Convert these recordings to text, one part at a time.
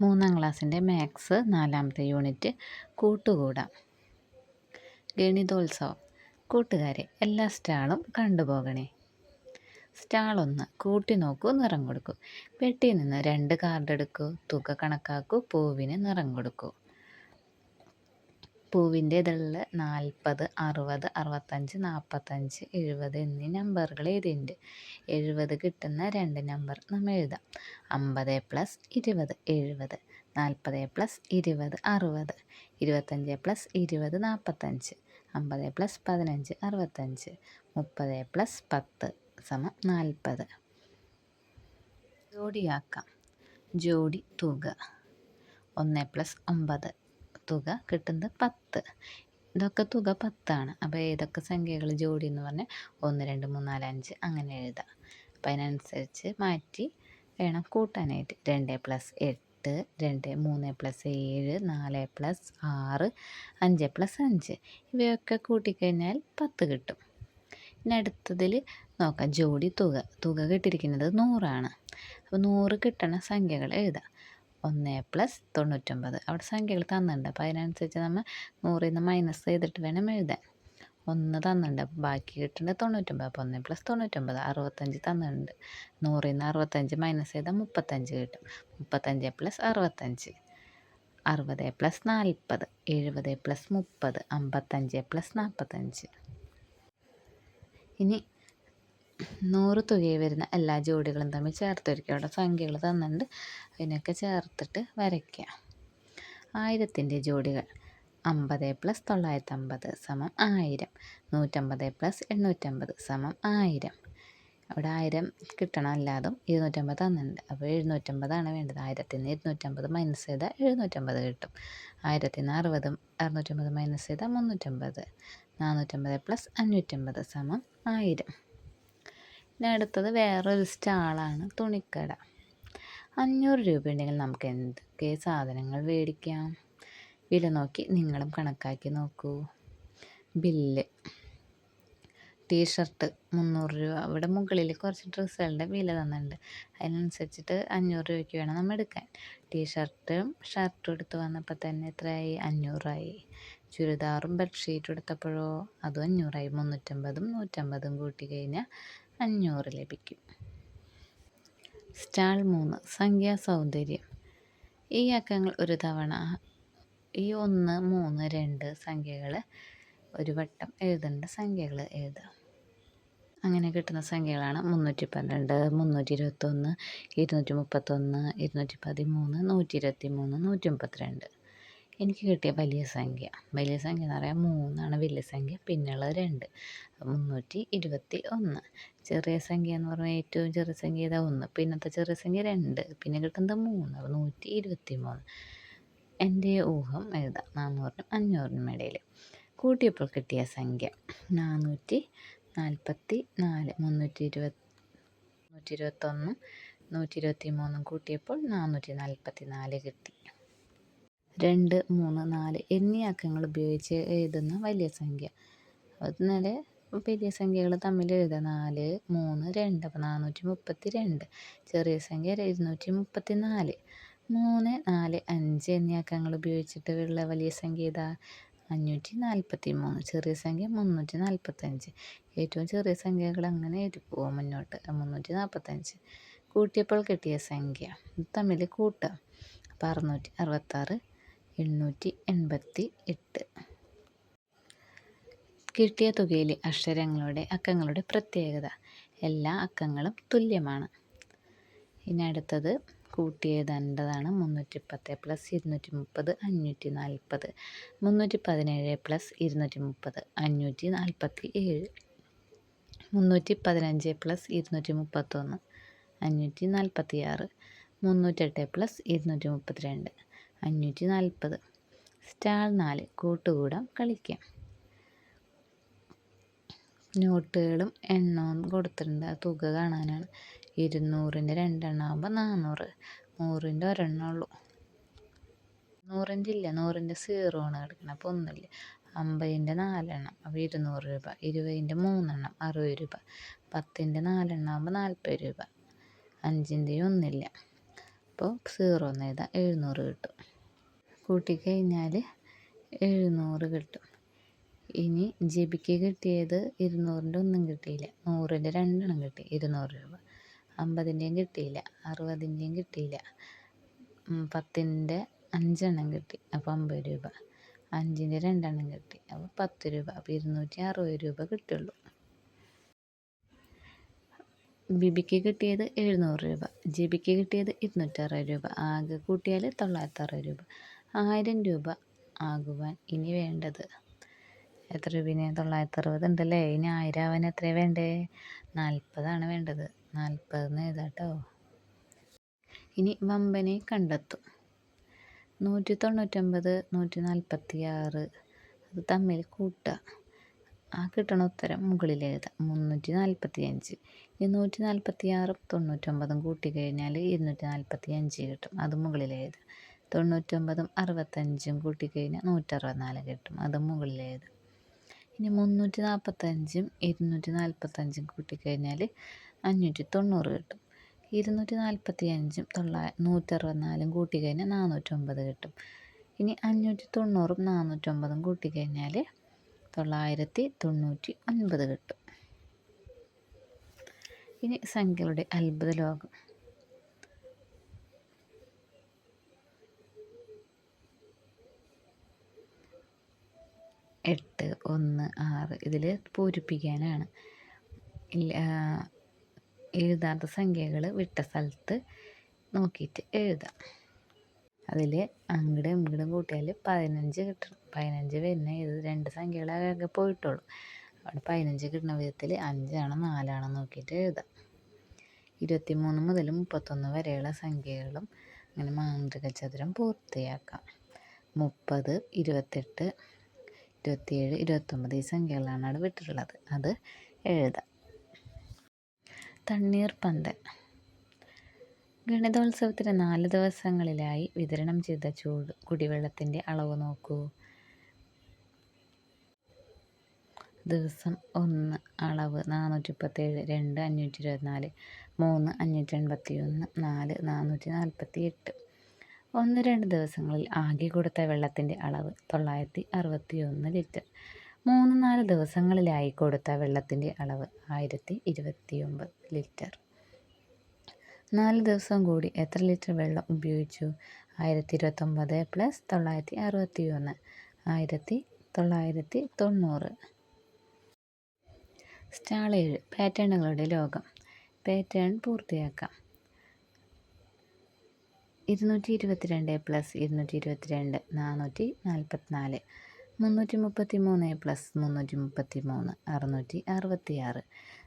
മൂന്നാം ക്ലാസ്സിന്റെ മാത്സ് നാലാമത്തെ യൂണിറ്റ് കൂട്ടുകൂടാം. ഗണിതോത്സവം. കൂട്ടുകാരെ എല്ലാ സ്റ്റാളും കണ്ടുപോകണേ. സ്റ്റാളൊന്ന് കൂട്ടി നോക്കൂ നിറം കൊടുക്കൂ. പെട്ടിയിൽ നിന്ന് രണ്ട് കാർഡ് എടുക്കൂ തുക കണക്കാക്കൂ പൂവിന് നിറം കൊടുക്കൂ. പൂവിന്റെ ഇതിൽ നാൽപ്പത് അറുപത് അറുപത്തഞ്ച് നാൽപ്പത്തഞ്ച് എഴുപത് എന്നീ നമ്പറുകൾ എഴുതിയിട്ടുണ്ട് എഴുപത് കിട്ടുന്ന രണ്ട് നമ്പർ നമ്മൾ എഴുതാം. അമ്പത് പ്ലസ് ഇരുപത് എഴുപത്. നാൽപ്പത് പ്ലസ് ഇരുപത് അറുപത്. ഇരുപത്തഞ്ച് പ്ലസ് ഇരുപത് നാൽപ്പത്തഞ്ച്. അമ്പത് പ്ലസ് പതിനഞ്ച് അറുപത്തഞ്ച്. മുപ്പത് പ്ലസ് പത്ത് സമം നാൽപ്പത്. ജോഡിയാക്കാം. ജോഡി തുക. ഒന്ന് പ്ലസ് ഒമ്പത്. തുക കിട്ടുന്നത് പത്ത്. ഇതൊക്കെ തുക പത്താണ്. അപ്പോൾ ഏതൊക്കെ സംഖ്യകൾ ജോഡി എന്ന് പറഞ്ഞാൽ ഒന്ന് രണ്ട് മൂന്ന് നാല് അഞ്ച് അങ്ങനെ എഴുതാം. അപ്പോൾ അതിനനുസരിച്ച് മാറ്റി വേണം കൂട്ടാനായിട്ട്. രണ്ട് പ്ലസ് എട്ട് രണ്ട് മൂന്ന് പ്ലസ് ഏഴ് നാല് പ്ലസ് ആറ് അഞ്ച് പ്ലസ് അഞ്ച്. ഇവയൊക്കെ കൂട്ടിക്കഴിഞ്ഞാൽ പത്ത് കിട്ടും. ഇനി അടുത്തതിൽ നോക്കാം. ജോഡി തുക. തുക കിട്ടിയിരിക്കുന്നത് നൂറാണ്. അപ്പോൾ നൂറ് കിട്ടണ സംഖ്യകൾ എഴുതാം. ഒന്ന് പ്ലസ് തൊണ്ണൂറ്റൊമ്പത്. അവിടെ സംഖ്യകൾ തന്നിട്ടുണ്ട്. അപ്പോൾ അതിനനുസരിച്ച് നമ്മൾ നൂറിൽ നിന്ന് മൈനസ് ചെയ്തിട്ട് വേണം എഴുതാൻ. ഒന്ന് തന്നിട്ടുണ്ട്. ബാക്കി കിട്ടുന്നത് തൊണ്ണൂറ്റൊമ്പത്. അപ്പോൾ ഒന്ന് പ്ലസ് തൊണ്ണൂറ്റൊമ്പത് അറുപത്തഞ്ച് തന്നിട്ടുണ്ട്. നൂറിൽ നിന്ന് അറുപത്തഞ്ച് മൈനസ് ചെയ്താൽ മുപ്പത്തഞ്ച് കിട്ടും. മുപ്പത്തഞ്ച് പ്ലസ് അറുപത്തഞ്ച്. അറുപത് പ്ലസ് നാൽപ്പത്. എഴുപത് പ്ലസ് മുപ്പത്. അമ്പത്തഞ്ച് പ്ലസ് നാൽപ്പത്തഞ്ച്. ഇനി നൂറ് തുകയിൽ വരുന്ന എല്ലാ ജോഡികളും തമ്മിൽ ചേർത്ത് വരയ്ക്കുക അവിടെ സംഖ്യകൾ തന്നിട്ടുണ്ട്. അതിനൊക്കെ ചേർത്തിട്ട് വരയ്ക്കുക. ആയിരത്തിന്റെ ജോഡികൾ അമ്പത് പ്ലസ് തൊള്ളായിരത്തി അമ്പത് സമം ആയിരം. നൂറ്റമ്പത് പ്ലസ് എണ്ണൂറ്റമ്പത് സമം ആയിരം. അവിടെ ആയിരം കിട്ടണം അല്ലാതും ഇരുന്നൂറ്റമ്പത് തന്നിട്ടുണ്ട്. അപ്പോൾ എഴുന്നൂറ്റമ്പതാണ് വേണ്ടത്. ആയിരത്തിൽ നിന്ന് ഇരുന്നൂറ്റമ്പത് മൈനസ് ചെയ്താൽ എഴുന്നൂറ്റമ്പത് കിട്ടും. ആയിരത്തിൽ നിന്ന് അറുപതും അറുന്നൂറ്റമ്പത് മൈനസ് ചെയ്താൽ മുന്നൂറ്റമ്പത്. നാനൂറ്റമ്പത് പ്ലസ് അഞ്ഞൂറ്റമ്പത് സമം ആയിരം. പിന്നെ അടുത്തത് വേറൊരു സ്റ്റാളാണ് തുണിക്കട. അഞ്ഞൂറ് രൂപ ഉണ്ടെങ്കിൽ നമുക്ക് എന്തൊക്കെ സാധനങ്ങൾ മേടിക്കാം? വില നോക്കി നിങ്ങളും കണക്കാക്കി നോക്കൂ. ബില്ല്. ടീഷർട്ട് മുന്നൂറ് രൂപ. അവിടെ മുകളിൽ കുറച്ച് ഡ്രസ്സുകളുടെ വില തന്നിട്ടുണ്ട്. അതിനനുസരിച്ചിട്ട് അഞ്ഞൂറ് രൂപയ്ക്ക് വേണം നമ്മൾ എടുക്കാൻ. ടീഷർട്ടും ഷർട്ടും എടുത്ത് വന്നപ്പോൾ തന്നെ എത്രയായി? അഞ്ഞൂറായി. ചുരിദാറും ബെഡ്ഷീറ്റും എടുത്തപ്പോഴോ? അതും അഞ്ഞൂറായി. മുന്നൂറ്റമ്പതും നൂറ്റമ്പതും കൂട്ടി കഴിഞ്ഞാൽ അഞ്ഞൂറ് ലഭിക്കും. സ്റ്റാൾ മൂന്ന് സംഖ്യാ സൗന്ദര്യം. ഈ അക്കങ്ങൾ ഒരു തവണ ഈ ഒന്ന് മൂന്ന് രണ്ട് സംഖ്യകൾ ഒരു വട്ടം എഴുതേണ്ട സംഖ്യകൾ എഴുതാം അങ്ങനെ കിട്ടുന്ന സംഖ്യകളാണ് മുന്നൂറ്റി പന്ത്രണ്ട് മുന്നൂറ്റി ഇരുപത്തൊന്ന് ഇരുന്നൂറ്റി മുപ്പത്തൊന്ന് ഇരുന്നൂറ്റി പതിമൂന്ന് നൂറ്റി ഇരുപത്തി മൂന്ന് നൂറ്റി മുപ്പത്തിരണ്ട് എനിക്ക് കിട്ടിയ വലിയ സംഖ്യ. വലിയ സംഖ്യ എന്ന് പറയാൻ മൂന്നാണ് വലിയ സംഖ്യ. പിന്നെയുള്ളത് രണ്ട്. മുന്നൂറ്റി ഇരുപത്തി ഒന്ന്. ചെറിയ സംഖ്യ എന്ന് പറഞ്ഞാൽ ഏറ്റവും ചെറിയ സംഖ്യ ഇതാ ഒന്ന്. പിന്നത്തെ ചെറിയ സംഖ്യ രണ്ട്. പിന്നെ കിട്ടുന്നത് മൂന്ന്. നൂറ്റി ഇരുപത്തി മൂന്ന്. എന്റെ ഊഹം എഴുതാം. നാനൂറിനും അഞ്ഞൂറിനും ഇടയിൽ. കൂട്ടിയപ്പോൾ കിട്ടിയ സംഖ്യ നാനൂറ്റി നാൽപ്പത്തി നാല്. മുന്നൂറ്റി ഇരുപത്തി നൂറ്റി ഇരുപത്തൊന്നും നൂറ്റി ഇരുപത്തി മൂന്നും കൂട്ടിയപ്പോൾ നാനൂറ്റി നാൽപ്പത്തി നാല് കിട്ടി. രണ്ട് മൂന്ന് നാല് എന്നീ അക്കങ്ങൾ ഉപയോഗിച്ച് എഴുതുന്ന വലിയ സംഖ്യ. അതുപോലെ വലിയ സംഖ്യകൾ തമ്മിൽ എഴുതുക. നാല് മൂന്ന് രണ്ട് അപ്പം നാനൂറ്റി മുപ്പത്തി രണ്ട് ചെറിയ സംഖ്യ ഇരുന്നൂറ്റി മുപ്പത്തി നാല് മൂന്ന് നാല് അഞ്ച് എന്നീ അക്കങ്ങൾ ഉപയോഗിച്ചിട്ട് ഉള്ള വലിയ സംഖ്യ ഇതാ അഞ്ഞൂറ്റി നാൽപ്പത്തി മൂന്ന് ചെറിയ സംഖ്യ മുന്നൂറ്റി നാൽപ്പത്തഞ്ച് ഏറ്റവും ചെറിയ സംഖ്യകൾ അങ്ങനെ എഴുതി പോവാം മുന്നോട്ട്. മുന്നൂറ്റി നാൽപ്പത്തഞ്ച് കൂട്ടിയപ്പോൾ കിട്ടിയ സംഖ്യ. തമ്മിൽ കൂട്ടുക. അപ്പം അറുന്നൂറ്റി അറുപത്താറ് എണ്ണൂറ്റി എൺപത്തി എട്ട് കിട്ടിയ തുകയിലെ അക്ഷരങ്ങളുടെ അക്കങ്ങളുടെ പ്രത്യേകത. എല്ലാ അക്കങ്ങളും തുല്യമാണ്. ഇനി അടുത്തത് കൂട്ടി എഴുതേണ്ടതാണ് മുന്നൂറ്റി പത്ത് പ്ലസ് ഇരുന്നൂറ്റി മുപ്പത് അഞ്ഞൂറ്റി നാൽപ്പത് മുന്നൂറ്റി പതിനേഴ് പ്ലസ് ഇരുന്നൂറ്റി മുപ്പത് അഞ്ഞൂറ്റി നാൽപ്പത്തി ഏഴ് മുന്നൂറ്റി പതിനഞ്ച് പ്ലസ് ഇരുന്നൂറ്റി മുപ്പത്തൊന്ന് അഞ്ഞൂറ്റി നാൽപ്പത്തി ആറ് മുന്നൂറ്റെട്ട് പ്ലസ് ഇരുന്നൂറ്റി മുപ്പത്തിരണ്ട് അഞ്ഞൂറ്റി നാൽപ്പത് സ്റ്റാൾ നാല് കൂട്ടുകൂടം കളിക്കാം. നോട്ടുകളും എണ്ണവും കൊടുത്തിട്ടുണ്ട്. ആ തുക കാണാനാണ്. ഇരുന്നൂറിന്റെ രണ്ടെണ്ണം ആകുമ്പോൾ നാനൂറ് നൂറിന്റെ ഒരെണ്ണം ഉള്ളൂ. നൂറിന്റെ ഇല്ല നൂറിന്റെ സീറോ ആണ് കിടക്കുന്നത്. അപ്പോൾ ഒന്നുമില്ല അമ്പതിന്റെ നാലെണ്ണം. അപ്പോൾ ഇരുന്നൂറ് രൂപ. ഇരുപതിന്റെ മൂന്നെണ്ണം അറുപത് രൂപ. പത്തിന്റെ നാലെണ്ണം ആകുമ്പോൾ നാൽപ്പത് രൂപ. അഞ്ചിന്റെയും ഒന്നില്ല. അപ്പോൾ സീറോ എന്ന് എഴുതാം. എഴുന്നൂറ് കിട്ടും. കൂട്ടിക്കഴിഞ്ഞാൽ എഴുന്നൂറ് കിട്ടും. ഇനി ജെബിക്ക് കിട്ടിയത് ഇരുന്നൂറിന്റെ ഒന്നും കിട്ടിയില്ല. നൂറിന്റെ രണ്ടെണ്ണം കിട്ടി ഇരുന്നൂറ് രൂപ. അമ്പതിന്റെയും കിട്ടിയില്ല അറുപതിന്റെയും കിട്ടിയില്ല. പത്തിന്റെ അഞ്ചെണ്ണം കിട്ടി അപ്പോൾ അമ്പത് രൂപ. അഞ്ചിന്റെ രണ്ടെണ്ണം കിട്ടി അപ്പോൾ പത്ത് രൂപ. അപ്പോൾ ഇരുന്നൂറ്റി അറുപത് രൂപ കിട്ടുള്ളൂ. ബിബിക്ക് കിട്ടിയത് എഴുന്നൂറ് രൂപ ജിബിക്ക് കിട്ടിയത് ഇരുന്നൂറ്ററുപത് രൂപ. ആകെ കൂട്ടിയാൽ തൊള്ളായിരത്തി അറുപത് രൂപ. ആയിരം രൂപ ആകുവാൻ ഇനി വേണ്ടത്. എത്ര രൂപയാണ് തൊള്ളായിരത്തി അറുപത് ഉണ്ടല്ലേ? ഇനി ആയിരം ആവാൻ എത്ര വേണ്ടേ? നാൽപ്പതാണ് വേണ്ടത്. നാൽപ്പതെന്ന് എഴുതാട്ടോ. ഇനി വമ്പനെ കണ്ടെത്തും. നൂറ്റി തൊണ്ണൂറ്റൊമ്പത് നൂറ്റി നാൽപ്പത്തി ആറ് അത് തമ്മിൽ കൂട്ടുക ആ കിട്ടണ ഉത്തരം മുകളിൽ എഴുതാം. മുന്നൂറ്റി നാൽപ്പത്തി അഞ്ച് ഇരുന്നൂറ്റി നൂറ്റി നാൽപ്പത്തി ആറും തൊണ്ണൂറ്റൊമ്പതും കൂട്ടി കഴിഞ്ഞാൽ ഇരുന്നൂറ്റി നാൽപ്പത്തി അഞ്ച് കിട്ടും. അത് മുകളിൽ എഴുതാം. തൊണ്ണൂറ്റൊമ്പതും അറുപത്തഞ്ചും കൂട്ടിക്കഴിഞ്ഞാൽ നൂറ്ററുപത്തിനാല് കിട്ടും. അത് മുകളിലേത്. ഇനി മുന്നൂറ്റി നാൽപ്പത്തഞ്ചും ഇരുന്നൂറ്റി നാൽപ്പത്തഞ്ചും കൂട്ടിക്കഴിഞ്ഞാൽ അഞ്ഞൂറ്റി തൊണ്ണൂറ് കിട്ടും. ഇരുന്നൂറ്റി നാൽപ്പത്തി അഞ്ചും തൊള്ളായി നൂറ്ററുപത്തിനാലും കൂട്ടിക്കഴിഞ്ഞാൽ നാനൂറ്റൊമ്പത് കിട്ടും. ഇനി അഞ്ഞൂറ്റി തൊണ്ണൂറും നാനൂറ്റൊമ്പതും കൂട്ടിക്കഴിഞ്ഞാൽ തൊള്ളായിരത്തി തൊണ്ണൂറ്റി ഒൻപത് കിട്ടും. ഇനി സംഖ്യകളുടെ അത്ഭുത ലോകം. എട്ട് ഒന്ന് ആറ് ഇതിൽ പൂരിപ്പിക്കാനാണ്. എഴുതാത്ത സംഖ്യകൾ വിട്ട സ്ഥലത്ത് നോക്കിയിട്ട് എഴുതാം. അതിൽ അങ്ങടും ഇങ്ങടും കൂട്ടിയാൽ പതിനഞ്ച് കിട്ടണം പതിനഞ്ച് വരുന്ന ഇത് രണ്ട് സംഖ്യകളാകെ പോയിട്ടുള്ളൂ. അവിടെ പതിനഞ്ച് കിട്ടുന്ന വിധത്തിൽ അഞ്ചാണോ നാലാണോ നോക്കിയിട്ട് എഴുതാം. ഇരുപത്തി മൂന്ന് മുതൽ മുപ്പത്തൊന്ന് വരെയുള്ള സംഖ്യകളും അങ്ങനെ മാന്ത്രിക ചതുരം പൂർത്തിയാക്കാം. മുപ്പത് ഇരുപത്തെട്ട് ഇരുപത്തിയേഴ് ഇരുപത്തൊമ്പത് ഈ സംഖ്യകളാണ് അവിടെ വിട്ടിട്ടുള്ളത്. അത് എഴുതാം. തണ്ണീർ പന്തൽ. ഗണിതോത്സവത്തിന് നാല് ദിവസങ്ങളിലായി വിതരണം ചെയ്ത ചൂട് കുടിവെള്ളത്തിന്റെ അളവ് നോക്കൂ. ദിവസം ഒന്ന് അളവ് നാനൂറ്റി മുപ്പത്തേഴ് രണ്ട് അഞ്ഞൂറ്റി ഇരുപത്തിനാല് മൂന്ന് അഞ്ഞൂറ്റി എൺപത്തി ഒന്ന് നാല് നാനൂറ്റി നാൽപ്പത്തി എട്ട് ഒന്ന് രണ്ട് ദിവസങ്ങളിൽ ആകെ കൊടുത്ത വെള്ളത്തിന്റെ അളവ് തൊള്ളായിരത്തി അറുപത്തി ഒന്ന് ലിറ്റർ. മൂന്ന് നാല് ദിവസങ്ങളിലായി കൊടുത്ത വെള്ളത്തിന്റെ അളവ് ആയിരത്തി ഇരുപത്തി ഒമ്പത് ലിറ്റർ. നാല് ദിവസം കൂടി എത്ര ലിറ്റർ വെള്ളം ഉപയോഗിച്ചു? ആയിരത്തി ഇരുപത്തൊമ്പത് പ്ലസ് തൊള്ളായിരത്തി അറുപത്തി ഒന്ന് ആയിരത്തി തൊള്ളായിരത്തി തൊണ്ണൂറ്. സ്റ്റാൾ ഏഴ്. പാറ്റേണുകളുടെ ലോകം. പാറ്റേൺ പൂർത്തിയാക്കാം. ഇരുന്നൂറ്റി ഇരുപത്തിരണ്ട് പ്ലസ് ഇരുന്നൂറ്റി ഇരുപത്തിരണ്ട് നാനൂറ്റി നാൽപ്പത്തിനാല് മുന്നൂറ്റി മുപ്പത്തി മൂന്ന് പ്ലസ് മുന്നൂറ്റി മുപ്പത്തി മൂന്ന് അറുന്നൂറ്റി അറുപത്തി ആറ്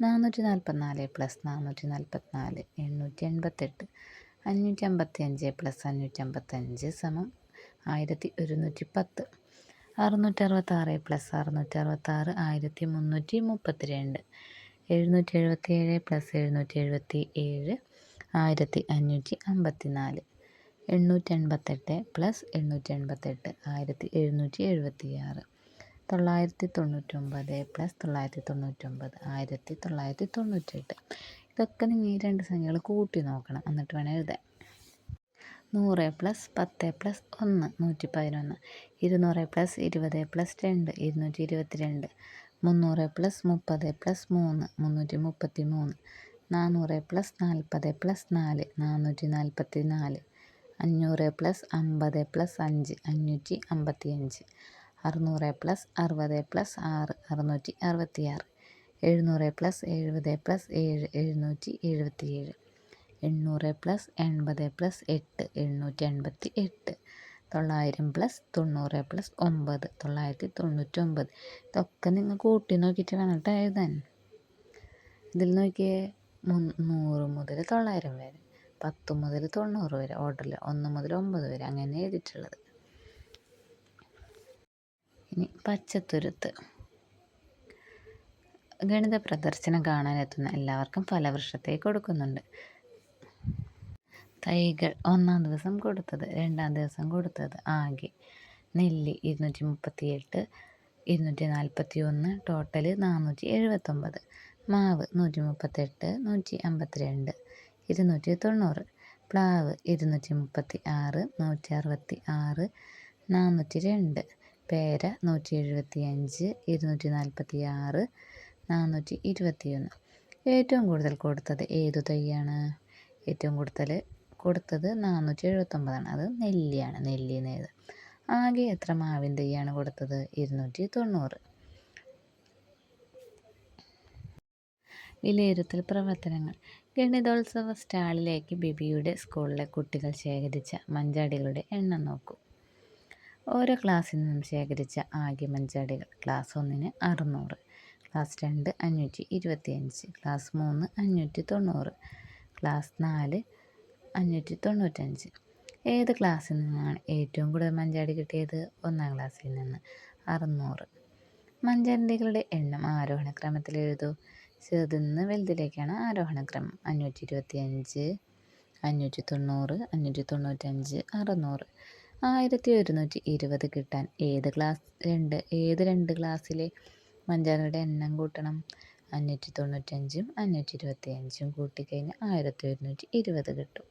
നാനൂറ്റി നാൽപ്പത്തിനാല് പ്ലസ് നാനൂറ്റി നാൽപ്പത്തിനാല് എണ്ണൂറ്റി എൺപത്തെട്ട് അഞ്ഞൂറ്റി അമ്പത്തി അഞ്ച് പ്ലസ് അഞ്ഞൂറ്റി അമ്പത്തഞ്ച് സമം ആയിരത്തി ഒരുന്നൂറ്റി പത്ത് അറുന്നൂറ്റി അറുപത്താറ് പ്ലസ് അറുന്നൂറ്റി അറുപത്താറ് ആയിരത്തി മുന്നൂറ്റി മുപ്പത്തി രണ്ട് എഴുന്നൂറ്റി എഴുപത്തി ഏഴ് പ്ലസ് എഴുന്നൂറ്റി എഴുപത്തി ഏഴ് ആയിരത്തി അഞ്ഞൂറ്റി അമ്പത്തി നാല് എണ്ണൂറ്റി എൺപത്തെട്ട് പ്ലസ് എണ്ണൂറ്റി എൺപത്തെട്ട് ആയിരത്തി എഴുന്നൂറ്റി എഴുപത്തി ആറ് തൊള്ളായിരത്തി തൊണ്ണൂറ്റൊമ്പത് പ്ലസ് തൊള്ളായിരത്തി തൊണ്ണൂറ്റൊമ്പത് ആയിരത്തി തൊള്ളായിരത്തി തൊണ്ണൂറ്റെട്ട് ഇതൊക്കെ നിങ്ങൾ ഈ രണ്ട് സംഖ്യകൾ കൂട്ടി നോക്കണം. എന്നിട്ട് വേണം എഴുതാൻ. നൂറ് പ്ലസ് പത്ത് പ്ലസ് ഒന്ന് നൂറ്റി പതിനൊന്ന് ഇരുന്നൂറ് പ്ലസ് ഇരുപത് പ്ലസ് രണ്ട് ഇരുന്നൂറ്റി ഇരുപത്തി രണ്ട് മുന്നൂറ് പ്ലസ് മുപ്പത് പ്ലസ് മൂന്ന് മുന്നൂറ്റി മുപ്പത്തി മൂന്ന് നാനൂറ് പ്ലസ് നാൽപ്പത് പ്ലസ് നാല് നാനൂറ്റി നാൽപ്പത്തി നാല് അഞ്ഞൂറ് പ്ലസ് അമ്പത് പ്ലസ് അഞ്ച് അഞ്ഞൂറ്റി അമ്പത്തി അഞ്ച് അറുന്നൂറ് പ്ലസ് അറുപത് പ്ലസ് ആറ് അറുന്നൂറ്റി അറുപത്തി ആറ് എഴുന്നൂറ് പ്ലസ് എഴുപത് പ്ലസ് ഏഴ് എഴുന്നൂറ്റി എഴുപത്തി ഏഴ് എണ്ണൂറ് പ്ലസ് എൺപത് പ്ലസ് എട്ട് എഴുന്നൂറ്റി എൺപത്തി എട്ട് തൊള്ളായിരം പ്ലസ് തൊണ്ണൂറ് പ്ലസ് ഒമ്പത് തൊള്ളായിരത്തി തൊണ്ണൂറ്റൊമ്പത്. ഇതൊക്കെ നിങ്ങൾ കൂട്ടി നോക്കിയിട്ട് വേണം കേട്ടോ എഴുതാൻ. ഇതിൽ നോക്കിയേ മുന്നൂറ് മുതൽ തൊള്ളായിരം വരെ. പത്ത് മുതൽ തൊണ്ണൂറ് വരെ ഓർഡറിൽ ഒന്ന് മുതൽ ഒമ്പത് വരെ. അങ്ങനെ എഴുതിയിട്ടുള്ളത്. ഇനി പച്ചത്തുരുത്ത്. ഗണിത പ്രദർശനം കാണാനെത്തുന്ന എല്ലാവർക്കും ഫലവൃക്ഷത്തെ കൊടുക്കുന്നുണ്ട്. തൈകൾ ഒന്നാം ദിവസം കൊടുത്തത് രണ്ടാം ദിവസം കൊടുത്തത് ആകെ നെല്ലി ഇരുന്നൂറ്റി മുപ്പത്തി എട്ട് ഇരുന്നൂറ്റി നാൽപ്പത്തി ഒന്ന് ടോട്ടൽ നാനൂറ്റി എഴുപത്തൊമ്പത് മാവ് നൂറ്റി മുപ്പത്തെട്ട് നൂറ്റി അമ്പത്തിരണ്ട് ഇരുന്നൂറ്റി തൊണ്ണൂറ് പ്ലാവ് ഇരുന്നൂറ്റി മുപ്പത്തി ആറ് നൂറ്റി അറുപത്തി ആറ് നാനൂറ്റി രണ്ട് പേര നൂറ്റി എഴുപത്തി അഞ്ച് ഇരുന്നൂറ്റി നാൽപ്പത്തി ആറ് നാനൂറ്റി ഇരുപത്തിയൊന്ന് ഏറ്റവും കൂടുതൽ കൊടുത്തത് ഏതു തൈയാണ്? ഏറ്റവും കൂടുതൽ കൊടുത്തത് നാനൂറ്റി എഴുപത്തൊമ്പതാണ് അത് നെല്ലിയാണ് നെല്ലി നെയ്ത് ആകെ എത്ര മാവിൻ തൈയാണ് കൊടുത്തത്? ഇരുന്നൂറ്റി തൊണ്ണൂറ് വിലയിരുത്തൽ പ്രവർത്തനങ്ങൾ. ഗണിതോത്സവ സ്റ്റാളിലേക്ക് ബിബിയുടെ സ്കൂളിലെ കുട്ടികൾ ശേഖരിച്ച മഞ്ചാടികളുടെ എണ്ണം നോക്കൂ. ഓരോ ക്ലാസ്സിൽ നിന്നും ശേഖരിച്ച ആകെ മഞ്ചാടികൾ. ക്ലാസ് ഒന്നിന് അറുന്നൂറ്. ക്ലാസ് രണ്ട് അഞ്ഞൂറ്റി ഇരുപത്തിയഞ്ച്. ക്ലാസ് മൂന്ന് അഞ്ഞൂറ്റി തൊണ്ണൂറ്. ക്ലാസ് നാല് അഞ്ഞൂറ്റി തൊണ്ണൂറ്റഞ്ച്. ഏത് ക്ലാസ്സിൽ നിന്നാണ് ഏറ്റവും കൂടുതൽ മഞ്ചാടി കിട്ടിയത്? ഒന്നാം ക്ലാസ്സിൽ നിന്ന് അറുന്നൂറ്. മഞ്ചാടികളുടെ എണ്ണം ആരോഹണ ക്രമത്തിൽ എഴുതൂ. ചെറുതിൽ നിന്ന് വലുതിലേക്കാണ് ആരോഹണ ക്രമം അഞ്ഞൂറ്റി ഇരുപത്തി അഞ്ച് അഞ്ഞൂറ്റി തൊണ്ണൂറ് അഞ്ഞൂറ്റി തൊണ്ണൂറ്റഞ്ച് അറുന്നൂറ്. ആയിരത്തി ഒരുന്നൂറ്റി ഇരുപത് കിട്ടാൻ ഏത് ക്ലാസ് രണ്ട് ഏത് രണ്ട് ക്ലാസ്സിലെ മഞ്ചാടികളുടെ എണ്ണം കൂട്ടണം? അഞ്ഞൂറ്റി തൊണ്ണൂറ്റഞ്ചും അഞ്ഞൂറ്റി ഇരുപത്തി അഞ്ചും കൂട്ടിക്കഴിഞ്ഞാൽ ആയിരത്തി ഒരുന്നൂറ്റി ഇരുപത് കിട്ടും.